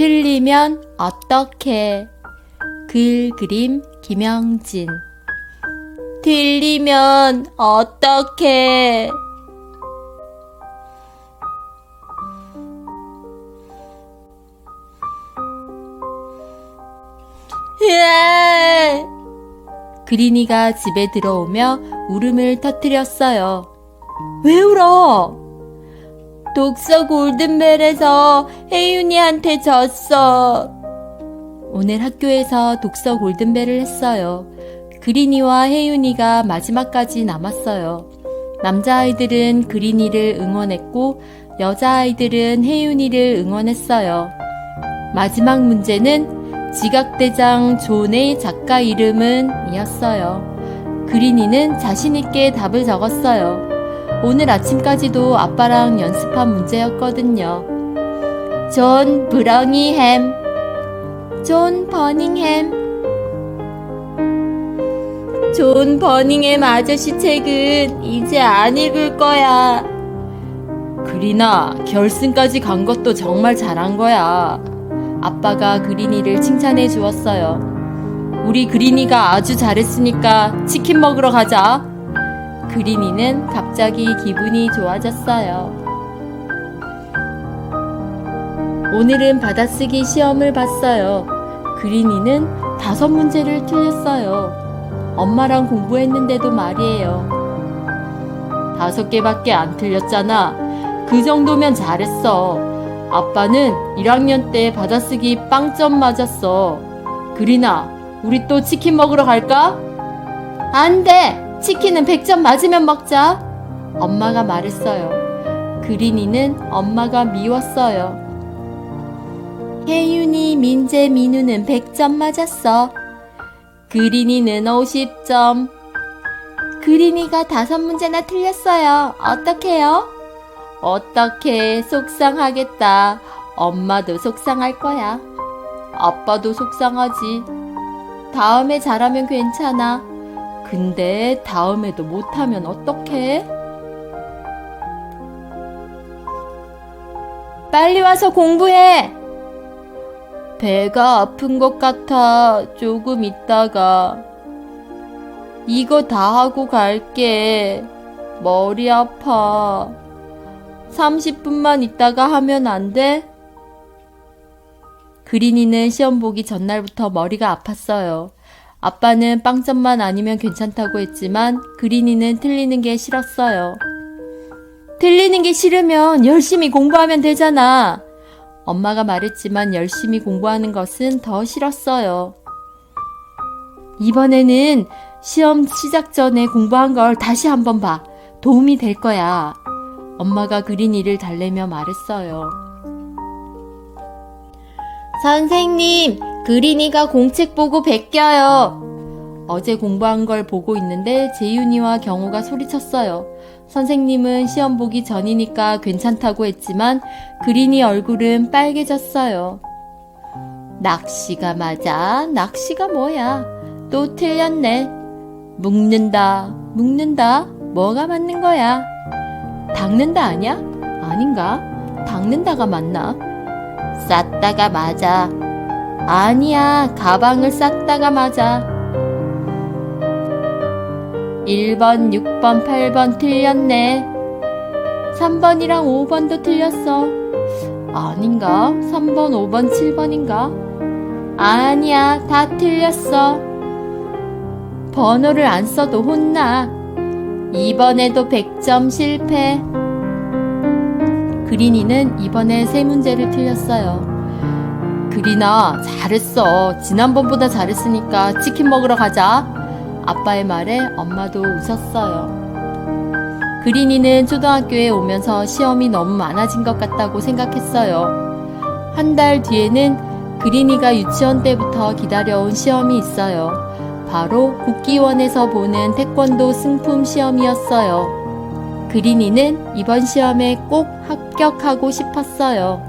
틀리면 어떡해? 글 그림 김영진 틀리면 어떡해? 으아! 그린이가 집에 들어오며 울음을 터뜨렸어요. 왜 울어? 독서 골든벨에서 혜윤이한테 졌어. 오늘 학교에서 독서 골든벨을 했어요. 그린이와 혜윤이가 마지막까지 남았어요. 남자아이들은 그린이를 응원했고, 여자아이들은 혜윤이를 응원했어요. 마지막 문제는 지각대장 존의 작가 이름은 이었어요. 그린이는 자신있게 답을 적었어요. 오늘 아침까지도 아빠랑 연습한 문제였거든요. 존 브렁이햄, 존 버닝햄, 존 버닝햄 아저씨 책은 이제 안 읽을 거야. 그리나 결승까지 간 것도 정말 잘한 거야. 아빠가 그린이를 칭찬해 주었어요. 우리 그린이가 아주 잘했으니까 치킨 먹으러 가자. 그린이는 갑자기 기분이 좋아졌어요. 오늘은 받아쓰기 시험을 봤어요. 그린이는 다섯 문제를 틀렸어요. 엄마랑 공부했는데도 말이에요. 다섯 개밖에 안 틀렸잖아. 그 정도면 잘했어. 아빠는 1학년 때 받아쓰기 빵점 맞았어. 그린아, 우리 또 치킨 먹으러 갈까? 안 돼! 치킨은 100점 맞으면 먹자. 엄마가 말했어요. 그린이는 엄마가 미웠어요. 혜윤이, 민재, 민우는 100점 맞았어. 그린이는 50점. 그린이가 다섯 문제나 틀렸어요. 어떡해요? 어떡해. 속상하겠다. 엄마도 속상할 거야. 아빠도 속상하지. 다음에 잘하면 괜찮아. 근데 다음에도 못하면 어떡해? 빨리 와서 공부해! 배가 아픈 것 같아. 조금 있다가. 이거 다 하고 갈게. 머리 아파. 30분만 있다가 하면 안 돼? 그린이는 시험 보기 전날부터 머리가 아팠어요. 아빠는 빵점만 아니면 괜찮다고 했지만 그린이는 틀리는 게 싫었어요. 틀리는 게 싫으면 열심히 공부하면 되잖아. 엄마가 말했지만 열심히 공부하는 것은 더 싫었어요. 이번에는 시험 시작 전에 공부한 걸 다시 한번 봐. 도움이 될 거야. 엄마가 그린이를 달래며 말했어요. 선생님, 그린이가 공책 보고 베껴요. 어제 공부한 걸 보고 있는데 재윤이와 경호가 소리쳤어요. 선생님은 시험 보기 전이니까 괜찮다고 했지만 그린이 얼굴은 빨개졌어요. 낚시가 맞아. 낚시가 뭐야? 또 틀렸네. 묶는다. 묶는다. 뭐가 맞는 거야? 닦는다 아니야? 아닌가? 닦는다가 맞나? 쌌다가 맞아. 아니야, 가방을 쌌다가 맞아. 1번, 6번, 8번 틀렸네. 3번이랑 5번도 틀렸어. 아닌가? 3번, 5번, 7번인가? 아니야, 다 틀렸어. 번호를 안 써도 혼나. 이번에도 100점 실패. 그린이는 이번에 세 문제를 틀렸어요. 그린아, 잘했어. 지난번보다 잘했으니까 치킨 먹으러 가자. 아빠의 말에 엄마도 웃었어요. 그린이는 초등학교에 오면서 시험이 너무 많아진 것 같다고 생각했어요. 한 달 뒤에는 그린이가 유치원 때부터 기다려온 시험이 있어요. 바로 국기원에서 보는 태권도 승품 시험이었어요. 그린이는 이번 시험에 꼭 합격하고 싶었어요.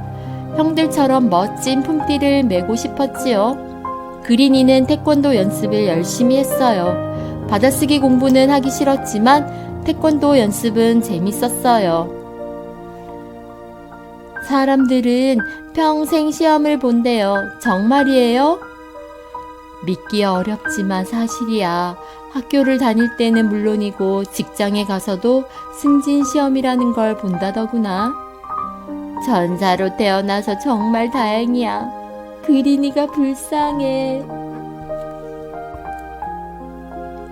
형들처럼 멋진 품띠를 메고 싶었지요. 그린이는 태권도 연습을 열심히 했어요. 받아쓰기 공부는 하기 싫었지만 태권도 연습은 재밌었어요. 사람들은 평생 시험을 본대요. 정말이에요? 믿기 어렵지만 사실이야. 학교를 다닐 때는 물론이고 직장에 가서도 승진 시험이라는 걸 본다더구나. 전사로 태어나서 정말 다행이야. 그린이가 불쌍해.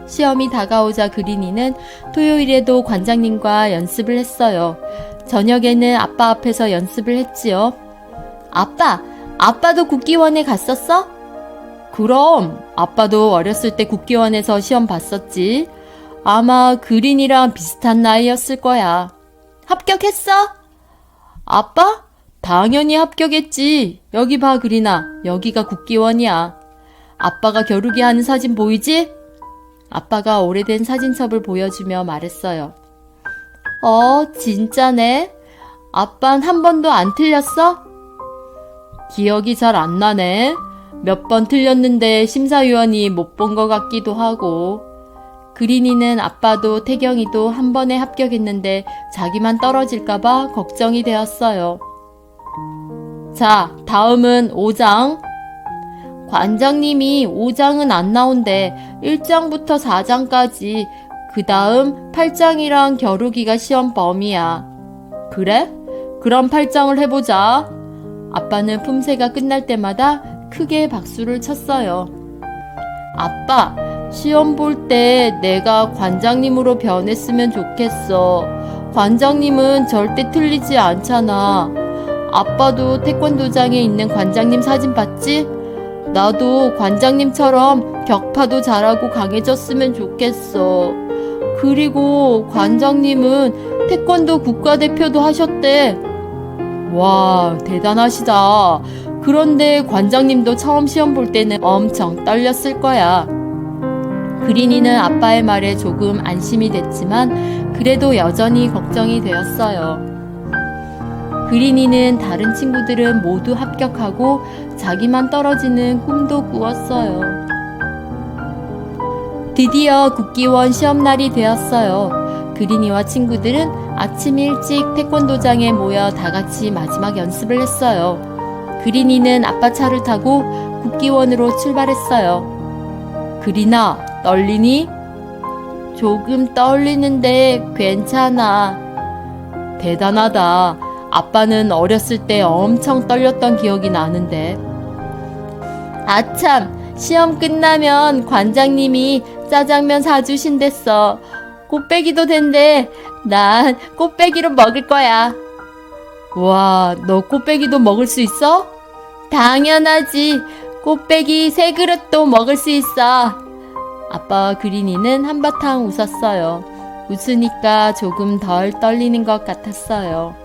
시험이 다가오자 그린이는 토요일에도 관장님과 연습을 했어요. 저녁에는 아빠 앞에서 연습을 했지요. 아빠, 아빠도 국기원에 갔었어? 그럼, 아빠도 어렸을 때 국기원에서 시험 봤었지. 아마 그린이랑 비슷한 나이였을 거야. 합격했어? 아빠? 당연히 합격했지. 여기 봐, 그린아. 여기가 국기원이야. 아빠가 겨루기 하는 사진 보이지? 아빠가 오래된 사진첩을 보여주며 말했어요. 어, 진짜네? 아빤 한 번도 안 틀렸어? 기억이 잘 안 나네. 몇 번 틀렸는데 심사위원이 못 본 것 같기도 하고. 그린이는 아빠도 태경이도 한 번에 합격했는데 자기만 떨어질까봐 걱정이 되었어요. 자, 다음은 5장. 관장님이 5장은 안 나온대. 1장부터 4장까지. 그 다음 8장이랑 겨루기가 시험 범위야. 그래? 그럼 8장을 해보자. 아빠는 품새가 끝날 때마다 크게 박수를 쳤어요. 아빠, 시험 볼 때 내가 관장님으로 변했으면 좋겠어. 관장님은 절대 틀리지 않잖아. 아빠도 태권도장에 있는 관장님 사진 봤지? 나도 관장님처럼 격파도 잘하고 강해졌으면 좋겠어. 그리고 관장님은 태권도 국가대표도 하셨대. 와, 대단하시다. 그런데 관장님도 처음 시험 볼 때는 엄청 떨렸을 거야. 그린이는 아빠의 말에 조금 안심이 됐지만 그래도 여전히 걱정이 되었어요. 그린이는 다른 친구들은 모두 합격하고 자기만 떨어지는 꿈도 꾸었어요. 드디어 국기원 시험날이 되었어요. 그린이와 친구들은 아침 일찍 태권도장에 모여 다 같이 마지막 연습을 했어요. 그린이는 아빠 차를 타고 국기원으로 출발했어요. 그린아, 떨리니? 조금 떨리는데 괜찮아. 대단하다. 아빠는 어렸을 때 엄청 떨렸던 기억이 나는데. 아참, 시험 끝나면 관장님이 짜장면 사주신댔어. 꽃배기도 된대. 난 꽃배기로 먹을 거야. 와, 너 꽃배기도 먹을 수 있어? 당연하지. 꽃배기 세 그릇도 먹을 수 있어. 아빠와 그린이는 한바탕 웃었어요. 웃으니까 조금 덜 떨리는 것 같았어요.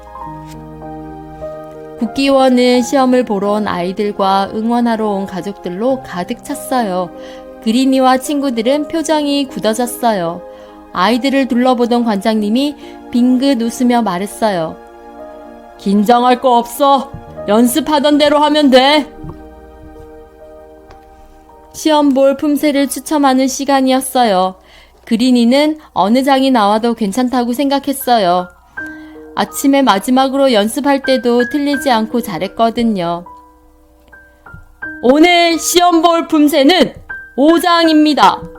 국기원은 시험을 보러 온 아이들과 응원하러 온 가족들로 가득 찼어요. 그린이와 친구들은 표정이 굳어졌어요. 아이들을 둘러보던 관장님이 빙긋 웃으며 말했어요. 긴장할 거 없어. 연습하던 대로 하면 돼. 시험 볼 품새를 추첨하는 시간이었어요. 그린이는 어느 장이 나와도 괜찮다고 생각했어요. 아침에 마지막으로 연습할 때도 틀리지 않고 잘했거든요. 오늘 시험 볼 품새는 5장입니다.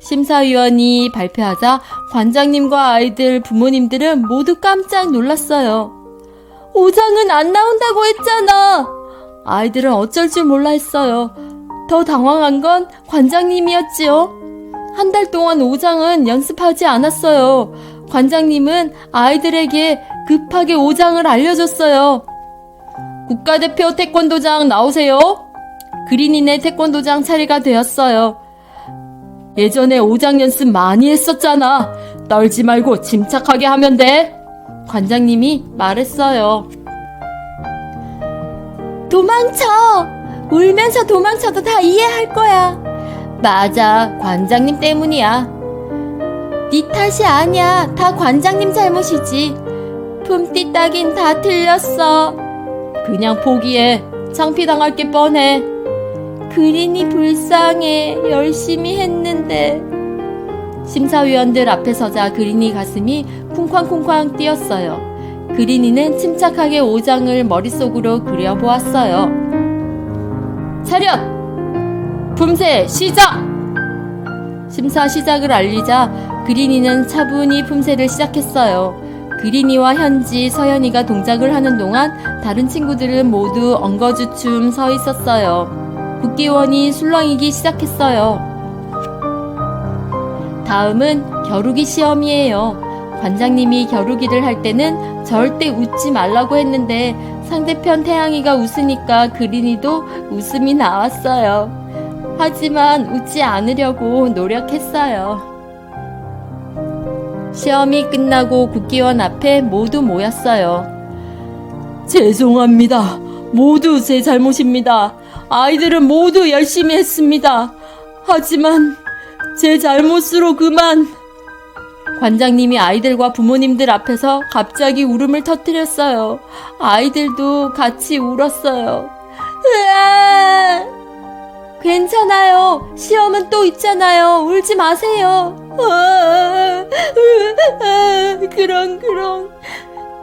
심사위원이 발표하자 관장님과 아이들 부모님들은 모두 깜짝 놀랐어요. 5장은 안 나온다고 했잖아. 아이들은 어쩔 줄 몰라 했어요. 더 당황한 건 관장님이었지요. 한 달 동안 5장은 연습하지 않았어요. 관장님은 아이들에게 급하게 5장을 알려줬어요. 국가대표 태권도장 나오세요. 그린이네 태권도장 차례가 되었어요. 예전에 5장 연습 많이 했었잖아. 떨지 말고 침착하게 하면 돼. 관장님이 말했어요. 도망쳐! 울면서 도망쳐도 다 이해할 거야. 맞아, 관장님 때문이야. 네 탓이 아니야. 다 관장님 잘못이지. 품띠 따긴 다 틀렸어. 그냥 포기해. 창피당할 게 뻔해. 그린이 불쌍해. 열심히 했는데. 심사위원들 앞에 서자 그린이 가슴이 쿵쾅쿵쾅 뛰었어요. 그린이는 침착하게 오장을 머릿속으로 그려보았어요. 차렷! 품새 시작! 심사 시작을 알리자 그린이는 차분히 품새를 시작했어요. 그린이와 현지, 서연이가 동작을 하는 동안 다른 친구들은 모두 엉거주춤 서 있었어요. 국기원이 술렁이기 시작했어요. 다음은 겨루기 시험이에요. 관장님이 겨루기를 할 때는 절대 웃지 말라고 했는데 상대편 태양이가 웃으니까 그린이도 웃음이 나왔어요. 하지만 웃지 않으려고 노력했어요. 시험이 끝나고 국기원 앞에 모두 모였어요. 죄송합니다. 모두 제 잘못입니다. 아이들은 모두 열심히 했습니다. 하지만 제 잘못으로 그만. 관장님이 아이들과 부모님들 앞에서 갑자기 울음을 터뜨렸어요. 아이들도 같이 울었어요. 괜찮아요. 시험은 또 있잖아요. 울지 마세요. 그런, 그런,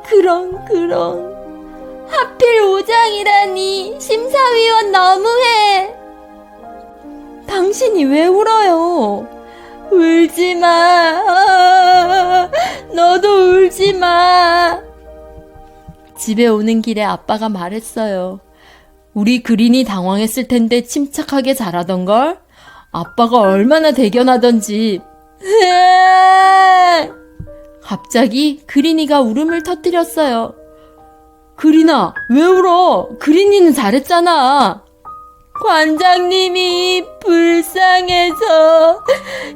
그런, 그런. 하필 오장이라니. 심사위원 너무해. 당신이 왜 울어요? 울지 마. 아, 너도 울지 마. 집에 오는 길에 아빠가 말했어요. 우리 그린이 당황했을 텐데 침착하게 잘하던걸? 아빠가 얼마나 대견하던지. 갑자기 그린이가 울음을 터뜨렸어요. 그린아, 왜 울어? 그린이는 잘했잖아. 관장님이 불쌍해서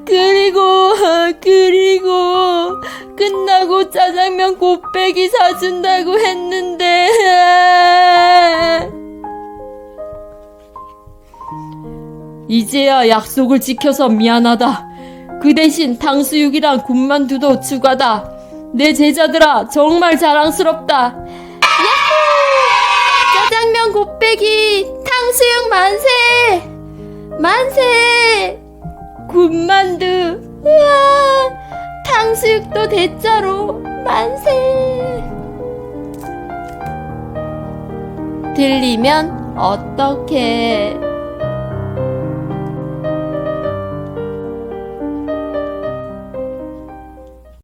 그리고 그리고 끝나고 짜장면 곱빼기 사준다고 했는데 이제야 약속을 지켜서 미안하다. 그 대신 탕수육이랑 군만두도 추가다. 내 제자들아 정말 자랑스럽다. 야호! 짜장면 곱빼기 탕수육 만세! 만세! 군만두 우와! 탕수육도 대짜로 만세! 들리면 어떡해?